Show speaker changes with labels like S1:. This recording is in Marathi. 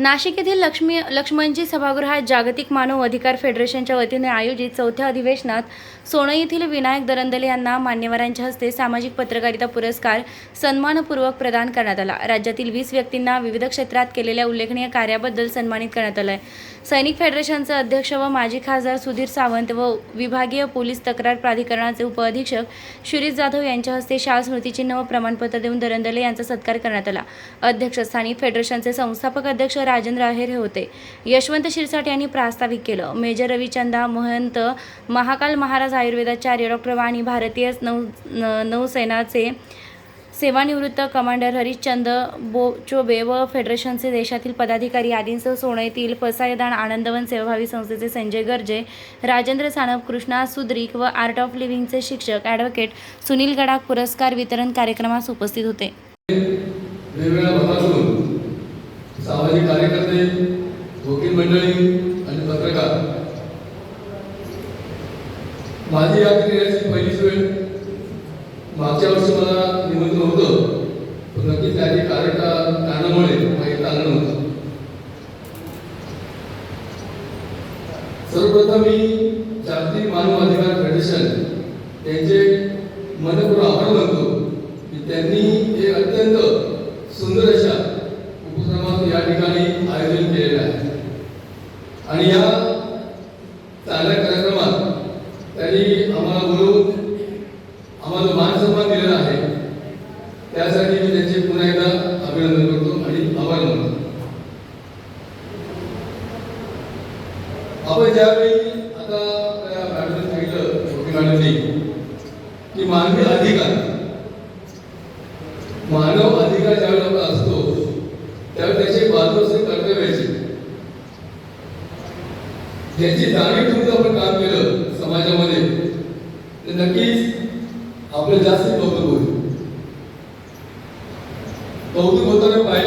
S1: नाशिक येथील लक्ष्मी लक्ष्मणजी सभागृहात जागतिक मानव अधिकार फेडरेशनच्या वतीने आयोजित चौथ्या अधिवेशनात सोनई येथील विनायक दरंदले यांना मान्यवरांच्या हस्ते सामाजिक पत्रकारिता पुरस्कार सन्मानपूर्वक प्रदान करण्यात आला. राज्यातील वीस व्यक्तींना विविध क्षेत्रात केलेल्या उल्लेखनीय कार्याबद्दल सन्मानित करण्यात आलं आहे सैनिक फेडरेशनचे अध्यक्ष व माजी खासदार सुधीर सावंत व विभागीय पोलीस तक्रार प्राधिकरणाचे उपअधीक्षक शिरीष जाधव यांच्या हस्ते शाल स्मृतिचिन्ह व प्रमाणपत्र देऊन दरंदले यांचा सत्कार करण्यात आला. अध्यक्ष स्थानिक फेडरेशनचे संस्थापक अध्यक्ष राजेंद्र अहेर हे होते. यशवंत शिरसाट यांनी प्रास्ताविक केलं. मेजर रविचंदा महंत महाकाल महाराज आयुर्वेदाचार्य डॉक्टर वाणी भारतीय नौ नौसेनाचे सेवानिवृत्त कमांडर हरिश्चंद बोचोबे व फेडरेशनचे देशातील पदाधिकारी आदींसह सोनईतील पसायदान आनंदवन सेवाभावी संस्थेचे संजय गर्जे राजेंद्र सानप कृष्णा सुद्रिक व आर्ट ऑफ लिव्हिंगचे शिक्षक ॲडव्होकेट सुनील गडाख पुरस्कार वितरण कार्यक्रमास उपस्थित होते.
S2: वेगवेगळ्या सामाजिक कार्यकर्ते वकील मंडळी आणि पत्रकार. माझी या क्रियाची पहिलीच वेळ. मागच्या वर्षी मला निमंत्रण होतं पण नक्कीच त्याची कारण कारणामुळे काही चांगलं होतं सर्वप्रथम मी जागतिक मानव अधिकार फेडरेशन त्यांचे मनपूर्वक आभार मानतो की त्यांनी हे अत्यंत सुंदर अशा आयोजन केलेलं आहे. आणि या चांगल्या कार्यक्रमात त्यांनी आम्हाला बोलवून आम्हाला मान सन्मान दिलेला आहे त्यासाठी मी त्यांचे पुन्हा एकदा अभिनंदन करतो आणि आभार मानतो. आपण ज्यावेळी आता मॅडमने सांगितलं छोटी मॅडमनी की मानवी अधिकार मानव अधिकार ज्यावेळी आपला असतो त्याला त्याचे बाजूचे असते कर्तव्याची ज्याची जाणीव ठेवून आपण काम केलं समाजामध्ये ते नक्कीच आपलं जास्त कौतुक होईल. कौतुक होताना पाहिलं